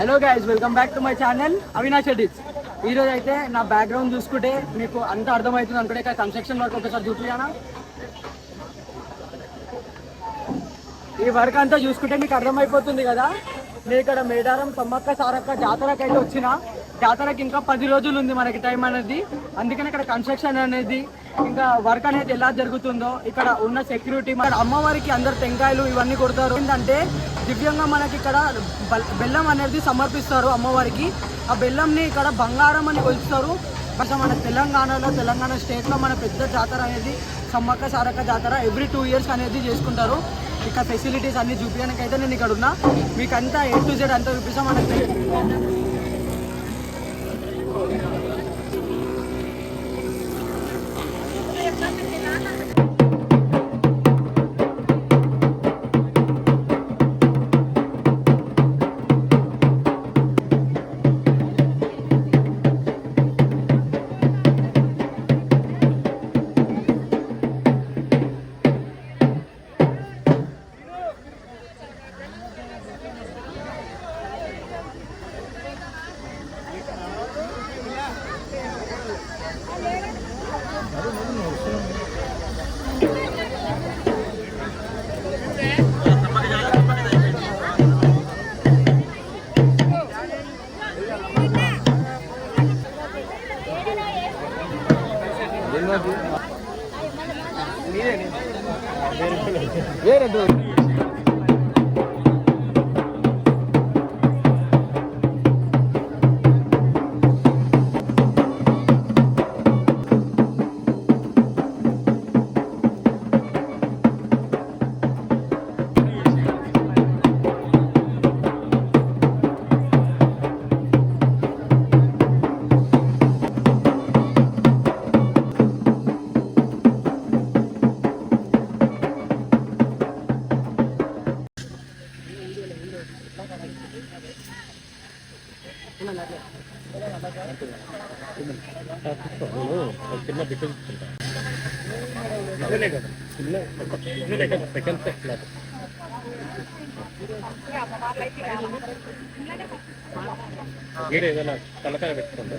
Hello guys welcome back to my channel Avinash edits ఈరోజు అయితే నా బ్యాక్గ్రౌండ్ చూసుకుంటే మీకు అంత అర్థమవుతుంది అనుకుంటే ఇక్కడ కన్స్ట్రక్షన్ వర్క్ ఒకసారి చూపియానా ఈ వర్క్ అంతా చూసుకుంటే మీకు అర్థమైపోతుంది కదా? నేను ఇక్కడ మేడారం సమ్మక్క సారక్క జాతరకి అయితే వచ్చిన. జాతరకి ఇంకా పది రోజులు ఉంది మనకి టైం అనేది. అందుకని ఇక్కడ కన్స్ట్రక్షన్ అనేది ఇంకా వర్క్ అనేది ఎలా జరుగుతుందో ఇక్కడ ఉన్న సెక్యూరిటీ మన అమ్మవారికి అందరు టెంకాయలు ఇవన్నీ కొడతారు. ఏంటంటే దివ్యంగా మనకి ఇక్కడ బెల్లం అనేది సమర్పిస్తారు అమ్మవారికి. ఆ బెల్లంని ఇక్కడ బంగారం అని కొలుస్తారు. మన తెలంగాణలో తెలంగాణ స్టేట్లో మన పెద్ద జాతర అనేది సమ్మక్క సారక్క జాతర ఎవ్రీ టూ ఇయర్స్ అనేది చేసుకుంటారు. ఇక్కడ ఫెసిలిటీస్ అన్ని చూపించడానికి అయితే నేను ఇక్కడ ఉన్నా మీకు అంతా ఏ టు జెడ్ అంతా చూపిస్తాం. మనకి పెట్టలేదు. మీరు ఏదైనా తలకాయ పెట్టుకోండి.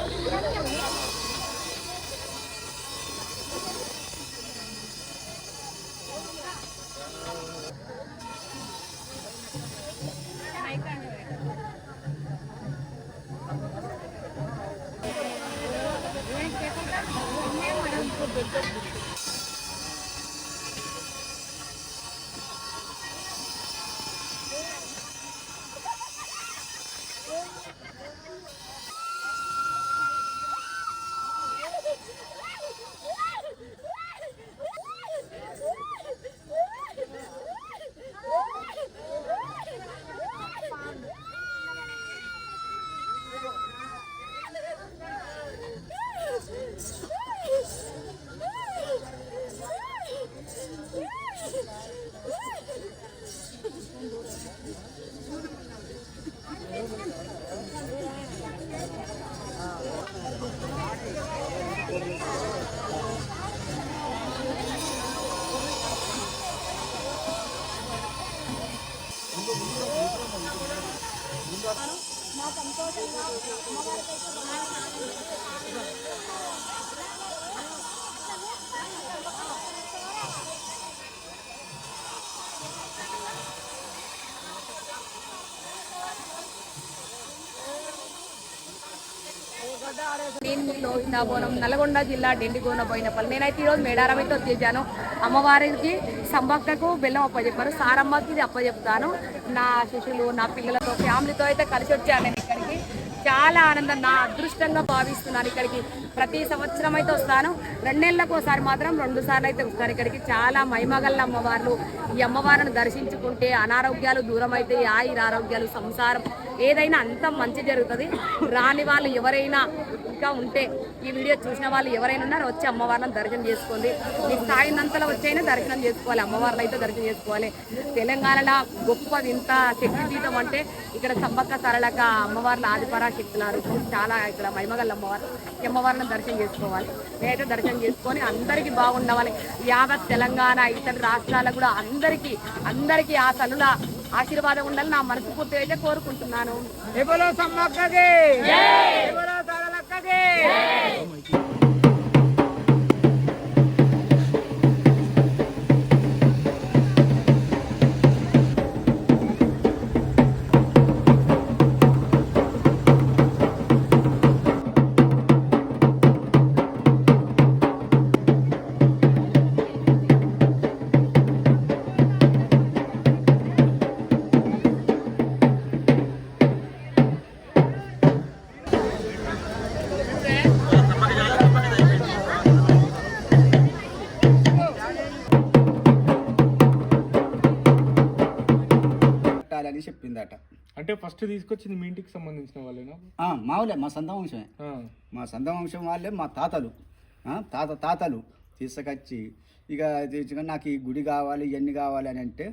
నేను లోహితాపురం నల్గొండ జిల్లా డెండిగోన పోయిన పోయినపల్లి నేనైతే ఈరోజు మేడారం వచ్చేసాను అమ్మవారికి సంభక్తకు బెల్లం అప్పచెప్పారు. సారమ్మకి ఇది అప్పచెప్తాను. నా శిష్యులు నా పిల్లలతో ఫ్యామిలీతో అయితే కలిసి వచ్చాను నేను ఇక్కడికి. చాలా ఆనందం నా అదృష్టంగా భావిస్తున్నాను ఇక్కడికి. ప్రతి సంవత్సరం అయితే వస్తాను. రెండేళ్ళకు ఒకసారి మాత్రం రెండు సార్లు అయితే వస్తాను ఇక్కడికి. చాలా మైమగల్ల అమ్మవార్లు. ఈ అమ్మవారిని దర్శించుకుంటే అనారోగ్యాలు దూరం అయితే ఆయుర ఆరోగ్యాలు సంసారం ఏదైనా అంత మంచి జరుగుతుంది. రాని వాళ్ళు ఎవరైనా ఇంకా ఉంటే ఈ వీడియో చూసిన వాళ్ళు ఎవరైనా ఉన్నారు వచ్చి అమ్మవారిని దర్శనం చేసుకోండి. మీ స్థాయినంతలో వచ్చైనా దర్శనం చేసుకోవాలి. అమ్మవారిని అయితే దర్శనం చేసుకోవాలి. తెలంగాణలో గొప్ప వింత శక్తిపీఠం అంటే ఇక్కడ సమ్మక్క సరళక అమ్మవార్ల ఆదిపరాశక్తున్నారు చాలా ఇక్కడ మహిమగల అమ్మవారు. అమ్మవారిని దర్శనం చేసుకోవాలి. నేనైతే దర్శనం చేసుకొని అందరికీ బాగుండాలి. యావత్ తెలంగాణ ఇతర రాష్ట్రాలకు కూడా అందరికీ అందరికీ ఆ తల్లుల ఆశీర్వాదం ఉండాలని నా మనస్ఫూర్తిగా అయితే కోరుకుంటున్నాను. ఎవరో సమ్మక్కకి చెప్పిందట అంటే ఫస్ట్ తీసుకొచ్చింది మీ ఇంటికి సంబంధించిన వాళ్ళేనా? మావులే మా సొంత వంశమే. మా సొంత వంశం వాళ్ళే మా తాతలు. తాత తాతలు తీసుకొచ్చి ఇక తీసుకొని నాకు ఈ గుడి కావాలి ఇవన్నీ కావాలి అని అంటే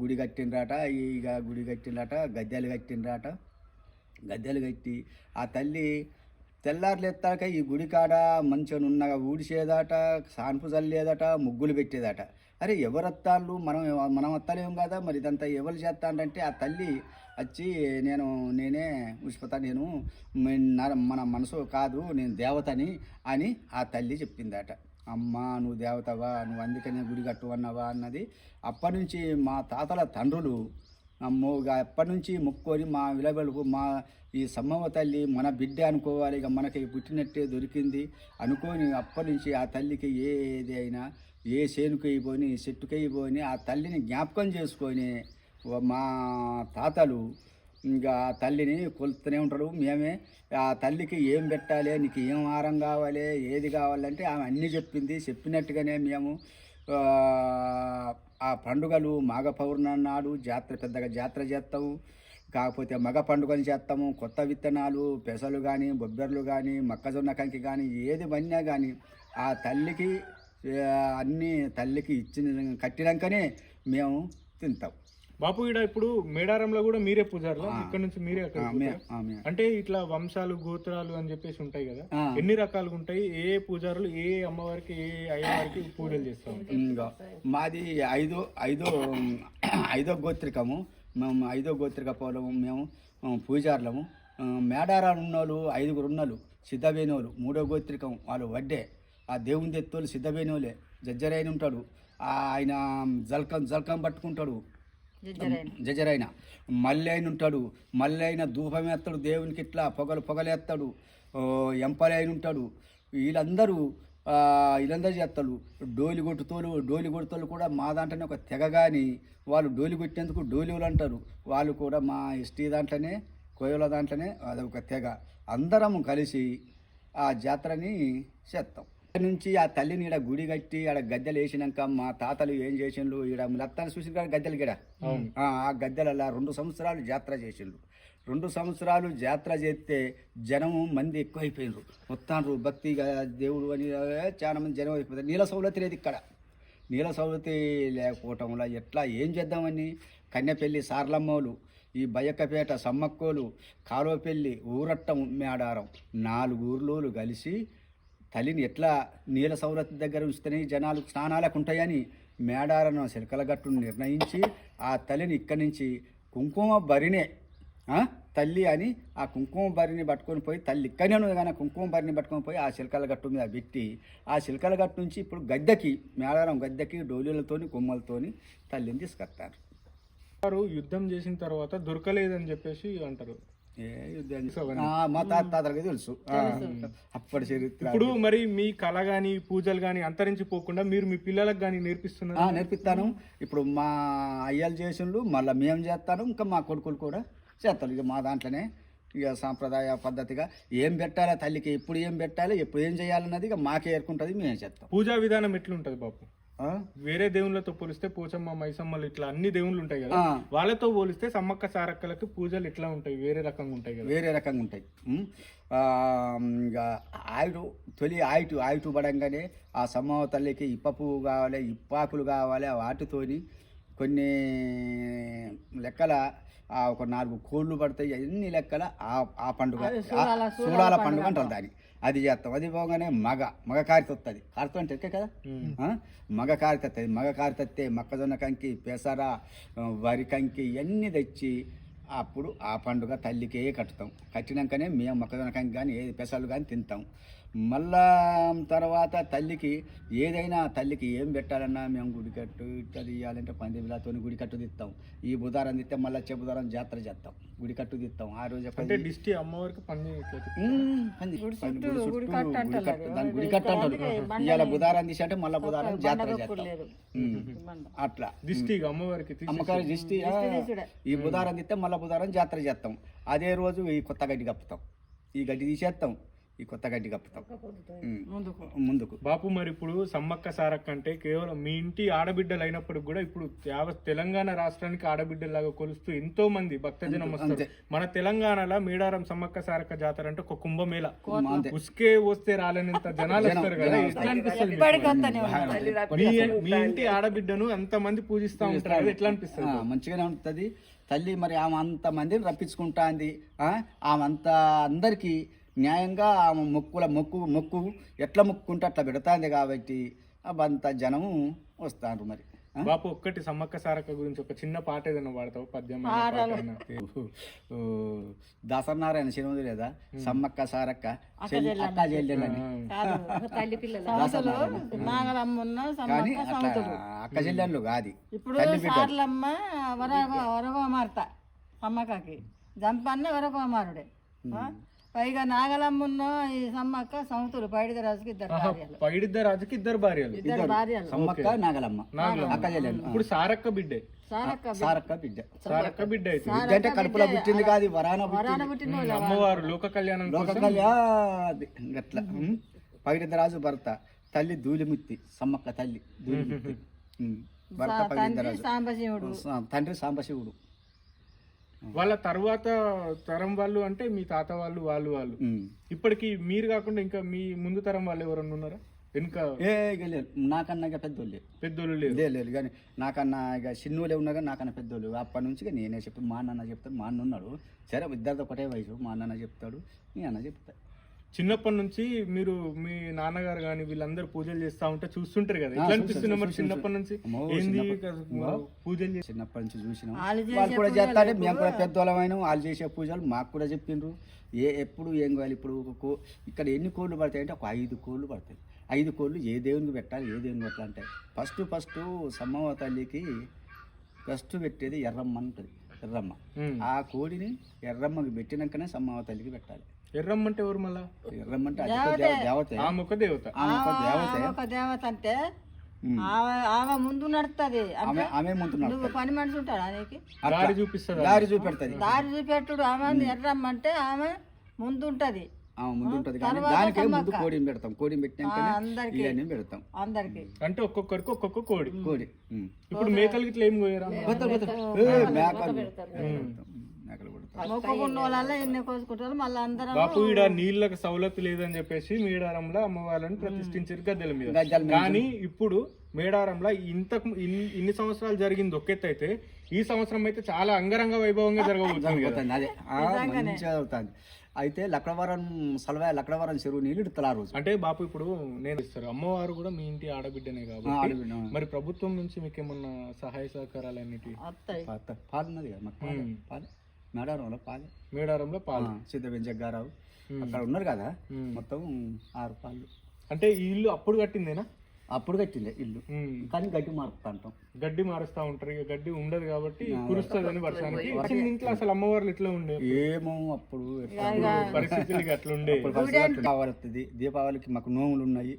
గుడి కట్టిండ్రాట ఇక గుడి కట్టిండ్రాట గద్దెలు కట్టిండ్రాట. గద్దెలు కట్టి ఆ తల్లి తెల్లారులు ఎత్తాక ఈ గుడి కాడ మంచిగా ఉన్న ఊడిసేదట సాన్పు చల్లేదట ముగ్గులు పెట్టేదట. అరే ఎవరు అత్తాళ్ళు మనం మనం అత్తాలేం కదా? మరి ఇదంతా ఎవరు చేస్తానంటే ఆ తల్లి వచ్చి నేను నేనే ఉష్పత నేను మన మనసు కాదు నేను దేవతని అని ఆ తల్లి చెప్పిందట. అమ్మ నువ్వు దేవతవా? నువ్వు అందుకనే గుడి కట్టు అన్నవా అన్నది. అప్పటి నుంచి మా తాతల తండ్రులు అమ్మో ఇక ఎప్పటి నుంచి మొక్కుకొని మా విలవెలుపు మా ఈ సమ్మవ తల్లి మన బిడ్డ అనుకోవాలి. ఇక మనకి పుట్టినట్టే దొరికింది అనుకోని అప్పటి నుంచి ఆ తల్లికి ఏది అయినా ఏ చేనుకు పోని చెట్టుకై పోని ఆ తల్లిని జ్ఞాపకం చేసుకొని మా తాతలు ఇంకా ఆ తల్లిని కొలుతూనే ఉంటారు. మేమే ఆ తల్లికి ఏం పెట్టాలి నీకు ఏం ఆహారం కావాలి ఏది కావాలంటే ఆమె అన్నీ చెప్పింది. చెప్పినట్టుగానే మేము ఆ, పండుగలు మాఘ పౌర్ణమి నాడు జాతర పెద్దగా జాతర చేస్తాము. కాకపోతే మగ పండుగలు చేస్తాము. కొత్త విత్తనాలు పెసలు కానీ బొబ్బెర్లు కానీ మొక్కజొన్న కంకి కానీ ఏది పడినా కానీ ఆ తల్లికి అన్నీ తల్లికి ఇచ్చిన కట్టినాకనే మేము తింటాం. బాపు ఈడ ఇప్పుడు మేడారంలో కూడా మీరే పూజారులు? ఆ. ఇక్కడ నుంచి మీరే అక్కడ అంటే ఇట్లా వంశాలు గోత్రాలు అని చెప్పేసి ఉంటాయి కదా. ఎన్ని రకాలుగా ఉంటాయి? ఏ పూజారులు ఏ అమ్మవారికి ఏ అయ్యవారికి పూజలు చేస్తూ ఇంకా మాది ఐదో ఐదో ఐదో గోత్రికము. మేము ఐదో గోత్రిక పొలము మేము పూజారులము. మేడారాలు ఉన్నోళ్ళు ఐదుగురు ఉన్నోళ్ళు సిద్ధవేణువులు మూడో గోత్రికం వాళ్ళు వడ్డే. ఆ దేవుని తెత్తోళ్ళు సిద్ధవేణువులే జజ్జరైన ఉంటాడు. ఆయన జల్కం జల్కం పట్టుకుంటాడు. జజరైన మల్లైన ఉంటాడు. మల్లైన ధూపం ఎత్తాడు దేవునికి ఇట్లా. పొగలు పొగలేస్తాడు ఎంపలైన ఉంటాడు. వీళ్ళందరూ వీళ్ళందరూ చేస్తాడు. డోలి కొట్టుతోలు డోలి కొడుతోళ్ళు కూడా మా దాంట్లోనే ఒక తెగ కానీ వాళ్ళు డోలి కొట్టేందుకు డోలివులు అంటారు. వాళ్ళు కూడా మా ఎస్టీ దాంట్లోనే కోయల దాంట్లోనే అదొక తెగ. అందరం కలిసి ఆ జాతరని చేస్తాం నుంచి ఆ తల్లిని ఈడ గుడి కట్టి ఆడ గద్దెలు వేసినాక మా తాతలు ఏం చేసిండ్రు? ఈడ లత్తాన్ని చూసిన కాడ గద్దెలు గిడ? ఆ గద్దెలలా రెండు సంవత్సరాలు జాతర చేసిండ్రు. రెండు సంవత్సరాలు జాతర చేస్తే జనం మంది ఎక్కువైపోయినరు మొత్తాన్రు భక్తిగా దేవుడు అని చాలా మంది జనం అయిపోతారు. నీళ్ళ సౌలతి లేదు ఇక్కడ. నీళ్ళ సౌలతి లేకపోవటం వల్ల ఎట్లా? ఏం చేద్దామని? కన్యపెల్లి సార్లమ్మోలు ఈ బయ్యక్కపేట సమ్మక్కోలు కాలువపెల్లి ఊరట్టం మేడారం నాలుగు ఊర్లోలు కలిసి తల్లిని ఎట్లా నీళ్ళ సౌరత్ దగ్గర ఉంచితేనే జనాలు స్నానాలకు ఉంటాయని మేడారను శిల్కలగట్టును నిర్ణయించి ఆ తల్లిని ఇక్కడి నుంచి కుంకుమ బరినే తల్లి అని ఆ కుంకుమ బరిని పట్టుకొని పోయి తల్లి ఇక్కడనే ఉంది కానీ కుంకుమ బరిని పట్టుకొని పోయి ఆ శిల్కల గట్టు మీద పెట్టి ఆ శిల్కల గట్టు నుంచి ఇప్పుడు గద్దెకి మేడారం గద్దెకి డోలీలతోని కొమ్మలతోని తల్లిని తీసుకొస్తారు. వారు యుద్ధం చేసిన తర్వాత దొరకలేదని చెప్పేసి అంటారు. మా తాత తాతలకి తెలుసు. ఆ, అప్పటి చరిత్ర ఇప్పుడు మరి మీ కళ గాని పూజలు గాని అంతరించిపోకుండా మీరు మీ పిల్లలకు గాని నేర్పిస్తున్నారు? ఆ, నేర్పిస్తాను. ఇప్పుడు మా అయ్యలు చేసిండ్రు మళ్ళీ మేము చేస్తాను ఇంకా మా కొడుకులు కూడా చేస్తారు. ఇక మా దాంట్లోనే ఇక సాంప్రదాయ పద్ధతిగా ఏం పెట్టాలి తల్లికి ఎప్పుడు ఏం పెట్టాలి ఎప్పుడు ఏం చేయాలన్నది ఇక మాకే ఏర్కుంటుంది మేమే చెప్తాం పూజా విధానం ఎట్లుంటది బాపు? ఆ? వేరే దేవుళ్ళతో పోలిస్తే పోచమ్మ మైసమ్మలు ఇట్లా అన్ని దేవుళ్ళు ఉంటాయి కదా. వాళ్ళతో పోలిస్తే సమ్మక్క సారక్కలకి పూజలు ఎట్లా ఉంటాయి? వేరే రకంగా ఉంటాయి కదా. వేరే రకంగా ఉంటాయి. ఆయుడు తొలి ఆయుటు ఆయుటు పడంగానే ఆ సమ్మవ తల్లికి ఇప్ప పువ్వు కావాలి ఇప్పాకులు కావాలి వాటితోని కొన్ని లెక్కల ఆ ఒక నాలుగు కోళ్ళు పడతాయి అన్ని లెక్కల ఆ ఆ పండుగ. ఆ సూడాల పండుగ అంటారు. దాన్ని. అది చేస్తాం. అది పోగానే మగ మగ కారిత వస్తుంది కారిత అంటే ఎక్కే కదా? మగ కారిత వస్తుంది మగ కారిత వస్తే మొక్కజొన్న కంకి పెసర వరి కంకి ఇవన్నీ తెచ్చి అప్పుడు ఆ పండుగ తల్లికే కట్టుతాం. కట్టినాకనే మేము మొక్కజొన్న కంకి కానీ ఏది పెసలు కానీ తింటాం. మళ్ళా తర్వాత తల్లికి ఏదైనా తల్లికి ఏం పెట్టాలన్నా మేము గుడి కట్టు ఇట్లా తీయాలంటే పంది విలాతో గుడి కట్టు తీస్తాం. ఈ బుధారం తీస్తే మళ్ళీ వచ్చే బుధారం జాతర చేస్తాం. గుడి కట్టు తీస్తాం. ఆ రోజు అంటే దిష్టి అమ్మవారికి పంది. పంది గుడి చుట్టూ గుడి కట్టు దాని గుడి కట్టు అంటారు. ఇవాళ బుధారం తీసి అంటే మళ్ళీ బుధారం జాతర చేస్తాం. అట్లా. దిష్టి అమ్మవారికి అమ్మకారి దిష్టి ఈ బుధారం తీస్తే మళ్ళీ బుధారం జాతర చేస్తాం. అదే రోజు ఈ కొత్త గడ్డి కప్పుతాం. ఈ గడ్డి తీసేస్తాం. ఈ కొత్త గడ్డి కప్పుతాం. ముందుకు. బాపు మరి ఇప్పుడు సమ్మక్క సారక్క అంటే కేవలం మీ ఇంటి ఆడబిడ్డలు అయినప్పటికి కూడా ఇప్పుడు యావత్ తెలంగాణ రాష్ట్రానికి ఆడబిడ్డలాగా కొలుస్తూ ఎంతో మంది భక్తజనం వస్తారు. మన తెలంగాణలో మేడారం సమ్మక్క సారక్క జాతర అంటే ఒక కుంభమేళ. ఉస్కే వస్తే రాలేనంత జనాలు వస్తారు కదా. ఎట్లా అనిపిస్తుంది? మీ ఇంటి ఆడబిడ్డను అంత మంది పూజిస్తా ఉంటారు. ఎట్లా అనిపిస్తుంది? ఆ, మంచిగానే ఉంటుంది. తల్లి మరి ఆమె అంత మందిని రప్పించుకుంటాంది. ఆ, ఆమె అంత అందరికీ న్యాయంగా ఆమె మొక్కుల మొక్కు మొక్కు ఎట్లా మొక్కుంటే అట్లా పెడతాంది కాబట్టి అంత జనము వస్తారు మరి? బాపు ఒక్కటి సమ్మక్క సారక్క గురించి ఒక చిన్న పాట ఏదైనా పాడతావు? పద్యం దాసనారాయణ సినిమా లేదా సమ్మక్క సారక్క అక్క చెల్లెలని. కానీ అక్క చెల్లెళ్ళు కాదు. ఇప్పుడు వరగ వరగోమార్త సమ్మక్కకి. జంపన్న వరగోమారుడే ఆ? పైగా నాగలమ్మున్న ఈ సమ్మక్క సముతుడు పైడిద రాజుకి ఇద్దరు భార్యలు. పైడిద్ద రాజుకి ఇద్దరు భార్యలు. ఇద్దరు భార్యలు. సమ్మక్క నాగలమ్మ. నాగలమ్మ. అక్క చెల్లెళ్ళు ఇప్పుడు సారక్క బిడ్డే. సారక్క సారక్క బిడ్డ. సారక్క బిడ్డ అయితే. అంటే కడుపులో పుట్టింది కాదు వరాన వరాన పుట్టింది పుట్టిన వాళ్ళు అమ్మవారు లోక కళ్యాణం లోక కోసం. కళ్యాది గట్ల. పగిడిద్దరాజు భర్త తల్లి ధూళిముత్తి సమ్మక్క తల్లి ధూళిముత్తి. ఉమ్. భర్త తండ్రి పగిడిద్దరాజు సాంబశివుడు. తండ్రి సాంబశివుడు. వాళ్ళ తర్వాత తరం వాళ్ళు అంటే మీ తాత వాళ్ళు వాళ్ళు వాళ్ళు. ఇప్పటికి మీరు కాకుండా ఇంకా మీ ముందు తరం వాళ్ళు ఎవరన్నా ఉన్నారా? వెనుక ఏ ఇక లేదు. నాకన్నా ఇక పెద్దోళ్ళే. పెద్దోళ్ళు లేదు లేదు. కానీ నాకన్నా ఇక చిన్నోళ్ళే ఉన్నా కానీ నాకన్నా పెద్దోళ్ళు. అప్పటి నుంచి ఇక నేనే చెప్తాను మా నాన్న చెప్తాడు మా అన్న ఉన్నాడు. సరే ఇద్దరిది ఒకటే వయసు. మా నాన్న చెప్తాడు నీ అన్న చెప్తాడు. చిన్నప్పటి నుంచి మీరు మీ నాన్నగారు కానీ వీళ్ళందరూ పూజలు చేస్తా ఉంటే చూస్తుంటారు కదా. ఎట్లా అనిపిస్తుంది మరి చిన్నప్పటి నుంచి? ఏంది చిన్నప్పటి- పూజలు చేసి చిన్నప్పటి నుంచి చూసినాం. వాళ్ళు కూడా చేస్తారే మేము కూడా పెద్దోళ్ళమైన వాళ్ళు చేసే పూజలు మాకు కూడా చెప్పిండ్రు. ఏ ఎప్పుడు ఏం కావాలి ఇప్పుడు ఒక కో ఇక్కడ ఎన్ని కోళ్ళు పడతాయి అంటే ఒక ఐదు కోళ్ళు పడతాయి. ఐదు కోళ్ళు ఏ దేవునికి పెట్టాలి ఏ దేవునికి పెట్టాలి అంటే ఫస్ట్ ఫస్ట్ సమ్మవ తల్లికి ఫస్ట్ పెట్టేది ఎర్రమ్మ ఉంటుంది ఎర్రమ్మ. ఆ కోడిని ఎర్రమ్మకి పెట్టినాకనే సమ్మవ తల్లికి పెట్టాలి. ఎర్రమ్మ అంటే ఎవరు మళ్ళా? ఎర్రమ్మ అంటే అది ఒక దేవ- దేవతే. ఆమె ఒక దేవత. ఆమె ఒక దేవతే. ఆమె ఒక దేవత అంటే. ఆమె ఆమె ముందు నడుస్తుంది ఆమె ఆమె ముందున్నాడు నువ్వు పని మనిషి ఉంటాడా నీకు? దారి చూపిస్తుంది? దారి చూపెడుతుంది. దారి చూపెట్టుడు. ఆమె ఎర్రమ్మంటే ఆమె ముందు ఉంటది ఆమె ముందు ఉంటుంది కానీ దానికే ముందు. కోడిని పెడతాం. కోడిని పెట్టినాకనే పెడతాం. అందరికి. అంటే ఒక్కొక్కరికి ఒక్కొక్క కోడి. కోడి. ఇప్పుడు మేకలకి ఇట్లా ఏం కోయరా? మేకలు మేకలు కొడతాం మొక్కకున్న వాళ్ళ ఎన్ని కోసుకుంటారు మళ్ళీ అందరం బాపు ఈడ నీళ్ళకి సౌలత్ లేదని చెప్పేసి మేడారంలో అమ్మవారిని ప్రతిష్ఠించారు గద్దెల మీద. కానీ ఇప్పుడు మేడారంలో ఇంత ఇన్ని- ఇన్ని సంవత్సరాలు జరిగింది ఒకెత్తు అయితే ఈ సంవత్సరం అయితే చాలా అంగరంగ వైభవంగా జరగబోతుంది అదే. మంచిగా జరుగుతుంది. అయితే లక్డవరం సలవా లక్డవరం చెరువు నీళ్ళు రోజు. అంటే బాపు ఇప్పుడు నేను ఇస్తారు. అమ్మవారు కూడా మీ ఇంటి ఆడబిడ్డనే కాబట్టి. మరి ప్రభుత్వం నుంచి మీకు ఏమన్నా సహాయ సహకారాలు అన్నిటి వస్తాయి పాత- పాలు. ఉన్నది కదా మేడారంలో పాలు. మేడారంలో పాలు. సిద్ధ జగ్గారావు. అక్కడ ఉన్నారు కదా. మొత్తం ఆరు పాలు. అంటే ఈ ఇల్లు అప్పుడు కట్టిందేనా? అప్పుడు కట్టిండే ఇల్లు. కానీ గడ్డి మారుతా అంటాం. గడ్డి మారుస్తా ఉంటారు. ఇక గడ్డి ఉండదు కాబట్టి కురుస్తుంది వర్షానికి. ఇంట్లో అసలు అమ్మవార్లు ఇట్లా ఉండే? ఏమో అప్పుడు పరిస్థితులు ఇక అట్లా ఉండే. అప్పుడు పరిస్థితులు దీపావళి వస్తుంది. దీపావళికి మాకు నోములు ఉన్నాయి?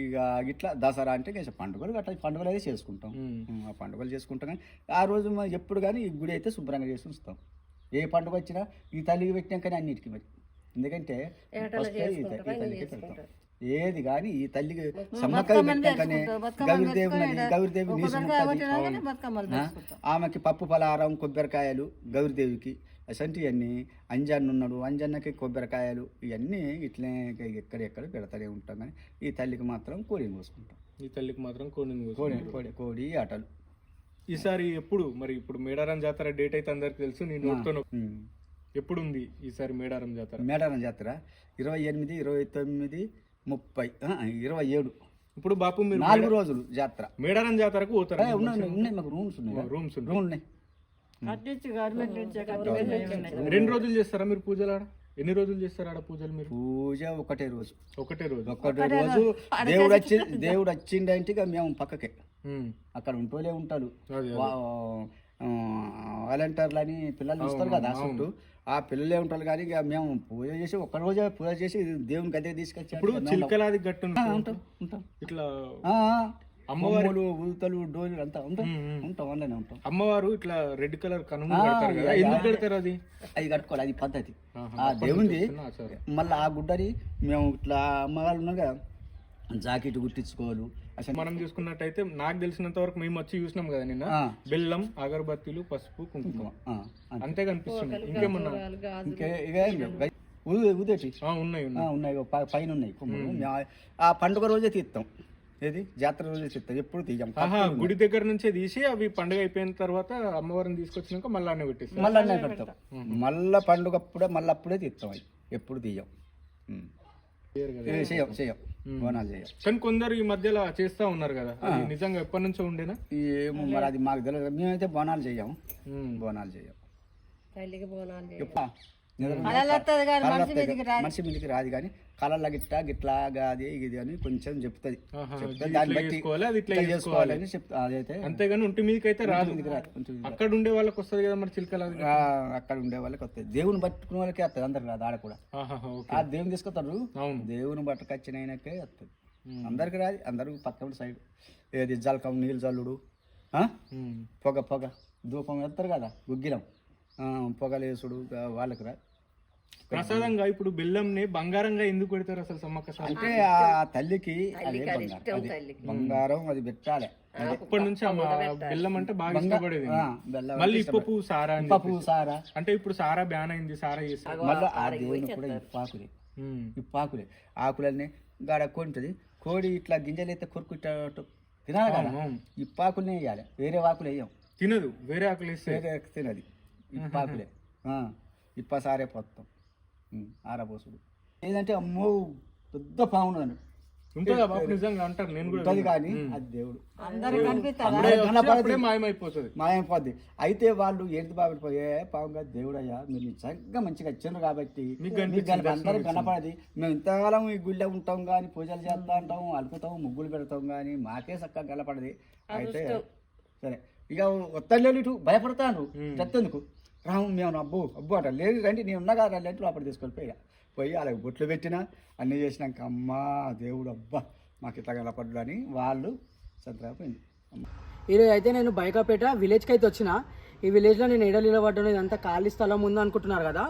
ఇక ఇట్లా దసరా అంటే ఇంకా పండుగలు గట్రా పండుగలు అయితే చేసుకుంటాం. ఆ పండుగలు చేసుకుంటాం కానీ ఆ రోజు మనం ఎప్పుడు కానీ ఈ గుడి అయితే శుభ్రంగా చేసి ఉంచుతాం. ఏ పండుగ వచ్చినా ఈ తల్లికి పెట్టినాకనే అన్నిటికీ మరి ఎందుకంటే ఫస్ట్ ఈ తల్లికి పెడతాం. ఏది కానీ ఈ తల్లికి సమ్మక్క పెట్టాకనే గౌరీదేవి ఉన్నది గౌరీదేవి నీసు ఆమెకి పప్పు పలారం కొబ్బరికాయలు గౌరీదేవికి అసంటివన్నీ అంజన్ ఉన్నాడు అంజన్నకి కొబ్బరికాయలు ఇవన్నీ ఇట్లే ఎక్కడెక్కడ పెడతానే ఉంటాం కానీ ఈ తల్లికి మాత్రం కోడిని కోసుకుంటాం. ఈ తల్లికి మాత్రం కోడిని కోడి కోడి కోడి ఆటలు. ఈసారి ఎప్పుడు మరి ఇప్పుడు మేడారం జాతర డేట్ అయితే అందరికి తెలుసు నేను నోట్తో. ఎప్పుడు ఉంది ఈసారి మేడారం జాతర? మేడారం జాతర ఇరవై ఎనిమిది ఇరవై తొమ్మిది ముప్పై ఇరవై ఏడు. ఇప్పుడు బాపు మీరు నాలుగు రోజులు జాతర. మేడారం జాతరకు పోతారు? ఉన్నాయి ఉన్నాయి మాకు రూమ్స్ ఉన్నాయి. రూమ్స్ రూమ్ ఉన్నాయి. కట్టించి గవర్నమెంట్ నుంచి కట్టించి రెండు రోజులు చేస్తారా మీరు పూజలు ఆడ? ఎన్ని రోజులు చేస్తారు ఆడ పూజలు మీరు? పూజ ఒకటే రోజు. ఒకటే రోజు. ఒకటే రోజు. దేవుడు వచ్చి దేవుడు వచ్చిండంటే ఇక మేము పక్కకే. ఉమ్. అక్కడ ఉంటూనే ఉంటారు. అదే, వాలంటీర్లు అని పిల్లలు ఇస్తారు కదా చుట్టూ. ఆ పిల్లలే ఉంటారు కానీ ఇక మేము పూజ చేసి ఒక్క రోజే పూజ చేసి దేవుని గద్దె తీసుకొచ్చి ఇప్పుడు చిలకలాది గట్టు. ఉంటాం ఉంటాం. ఇట్లా ఆ, ఆ. అమ్మవారి ఊతలు డోలు అంతా ఉంటాం. ఉంటాం అందులోనే ఉంటాం. అమ్మవారు ఇట్లా రెడ్ కలర్ కనుమ పెడతారు కదా? ఎందుకు. పెడతారు అది? అది కట్టుకోవాలి అది పద్ధతి. ఆ దేవుంది. మళ్ళీ ఆ గుడ్డని మేము ఇట్లా అమ్మగారు ఉన్నాగా జాకెట్ కుట్టించుకోవాలి అసలు మనం చూసుకున్నట్టయితే నాకు తెలిసినంత వరకు మేము వచ్చి చూసినాం కదా నిన్న. బెల్లం అగరబత్తీలు పసుపు కుంకుమ. అంతే. కనిపిస్తుంది. ఇంకేమన్నా? ఇంకే ఉన్నాయి ఉన్నాయి. పైన ఉన్నాయి ఆ పండుగ రోజే తీస్తాం. ఏది? జాతర రోజే తీస్తాం ఎప్పుడు తీయం? గుడి దగ్గర నుంచే తీసి అవి పండుగ అయిపోయిన తర్వాత అమ్మవారిని తీసుకొచ్చినాక మళ్ళీ అన్నీ పెట్టేస్తాం మళ్ళీ అన్నీ పెడతాం. మళ్ళా పండుగ అప్పుడే మళ్ళీ అప్పుడే తీస్తాం అవి. ఎప్పుడు తీయం. చేయం చేయం. బోనాలు చేయం. కానీ కొందరు ఈ మధ్యలో చేస్తా ఉన్నారు కదా. నిజంగా ఎప్పటి నుంచో ఉండేనా? ఏమో మరి అది మాకు తెలియదు మేమైతే బోనాలు చేయం. బోనాలు చేయం. తల్లికి బోనాలు మనిషి. మీదకి రాదు. రాదు కానీ కళల్లో గిట్లా గిట్లా అది ఇది అని కొంచెం చెప్తుంది. దాన్ని బట్టి చేసుకోవాలని చెప్తా అదైతే అంతేగాని ఒంటి మీదకి అయితే రాదు. రాదు అక్కడ ఉండే వాళ్ళకి వస్తుంది కదా మరి చిలకలాది ఆ, అక్కడ ఉండే వాళ్ళకి వస్తుంది. దేవుని పట్టుకునే వాళ్ళకే వస్తుంది అందరికి రాదు ఆడ కూడా. ఆ దేవుని తీసుకొస్తారు. అవును. దేవుని పట్టుకొచ్చిన ఆయనకే వస్తుంది. అందరికి రాదు అందరూ పక్కన సైడ్. ఏది జలకం నీళ్ళు? ఉమ్. పొగ పొగ ధూపం వేస్తారు కదా గుగ్గిలం. ఆ, పొగలేసుడు వాళ్ళకి రా ప్రసాదంగా ఇప్పుడు బెల్లంని బంగారంగా ఎందుకు పెడతారు అసలు సమ్మక్క అంటే ఆ తల్లికి అదే బంగారం. అది బంగారం అది పెట్టాలి. అప్పటి నుంచి ఆ బెల్లం అంటే బాగా ఇష్టపడేది ఆ, బెల్లం మళ్ళీ ఇప్పు పువ్వు సారా అని పప్పు సారా. అంటే ఇప్పుడు సారా బ్యాన్ అయింది సారా చేస్తారు మళ్ళీ ఆ దేవుని కూడా ఇప్పాకులే. ఇప్పాకులే ఆకులన్నీ గాడ కొంటది కోడి ఇట్లా గింజలు అయితే కొరుకు ఇట్లా అటు తినాలి కదా. ఇప్పాకులనే వేయాలి. వేరే ఆకులు వేయం. తినదు వేరే ఆకులు వేస్తే. వేరే తినది. ఇప్పాకులే ఆ, ఇప్ప సారే పొత్తం. ఆరబోసుడు. ఏదంటే అమ్మో పెద్ద పావును ఉంటుందా బాబు నిజంగా అంటారు నేను కూడా ఉంటుంది కానీ అది దేవుడు. అందరు మాయమైపోతుంది. మాయమైపోద్ది. అయితే వాళ్ళు ఏంటి బాబడిపోయే పావంగా దేవుడయ్యా మీరు నిజంగా మంచిగా ఇచ్చారు కాబట్టి మీకు అందరూ కనపడది మేము ఇంతకాలం ఈ గుళ్ళో ఉంటాం కానీ పూజలు చేస్తా ఉంటాం అలుకుతాం ముగ్గులు పెడతాం కానీ మాకే చక్కగా కనపడది అయితే సరే ఇక వస్తలేదు ఇటు భయపడతాను. చెత్తెందుకు రాము మేము అబ్బు అబ్బు అంట లేదు రండి నేను ఉన్నా కదా రండి లోపల తీసుకొని పోయి పోయి అలాగ బొట్లు పెట్టిన అన్నీ చేసినాక అమ్మా దేవుడు అబ్బా మాకు ఇట్లా కనపడ్డు అని వాళ్ళు సంతరాపోయింది ఈరోజు అయితే నేను బైకాపేట విలేజ్కి అయితే వచ్చిన. ఈ విలేజ్లో నేను ఎడలు నిలబడ్డాను ఇదంతా ఖాళీ స్థలం ఉంది అనుకుంటున్నారు కదా.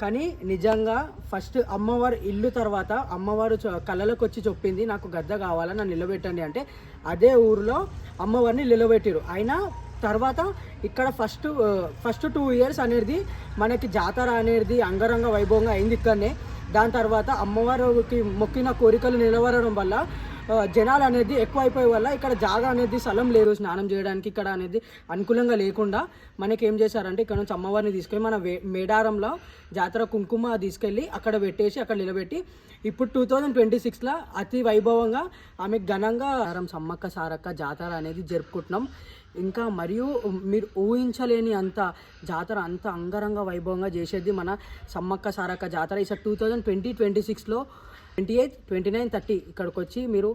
కానీ నిజంగా ఫస్ట్ అమ్మవారు ఇల్లు తర్వాత అమ్మవారు చ- కళ్ళలోకి వచ్చి చెప్పింది నాకు గద్ద కావాలని నన్ను నిలబెట్టండి అంటే అదే ఊరిలో అమ్మవారిని నిలబెట్టారు. అయినా తర్వాత ఇక్కడ ఫస్ట్ ఫస్ట్ టూ ఇయర్స్ అనేది మనకి జాతర అనేది అంగరంగ వైభవంగా అయింది ఇక్కడనే దాని తర్వాత అమ్మవారికి మొక్కిన కోరికలు నిలవరడం వల్ల జనాలు అనేది ఎక్కువ అయిపోయే వల్ల ఇక్కడ జాగా అనేది స్థలం లేదు స్నానం చేయడానికి ఇక్కడ అనేది అనుకూలంగా లేకుండా మనకి ఏం చేశారంటే ఇక్కడ నుంచి అమ్మవారిని తీసుకెళ్ళి మన మేడారంలో జాతర కుంకుమ తీసుకెళ్ళి అక్కడ పెట్టేసి అక్కడ నిలబెట్టి ఇప్పుడు టూ థౌజండ్ ట్వంటీ సిక్స్లో అతి వైభవంగా ఆమె ఘనంగా సమ్మక్క సారక్క జాతర అనేది జరుపుకుంటున్నాం ఇంకా మరియు మీరు ఊహించలేని అంత జాతర అంత అంగరంగ వైభవంగా చేసేది మన సమ్మక్క సారక్క జాతర. ఈసారి టూ థౌజండ్ ట్వంటీ ట్వంటీ సిక్స్లో twenty eight twenty nine thirty ఇక్కడికి వచ్చి మీరు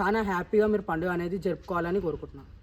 చాలా హ్యాపీగా మీరు పండుగ అనేది జరుపుకోవాలని కోరుకుంటున్నాను.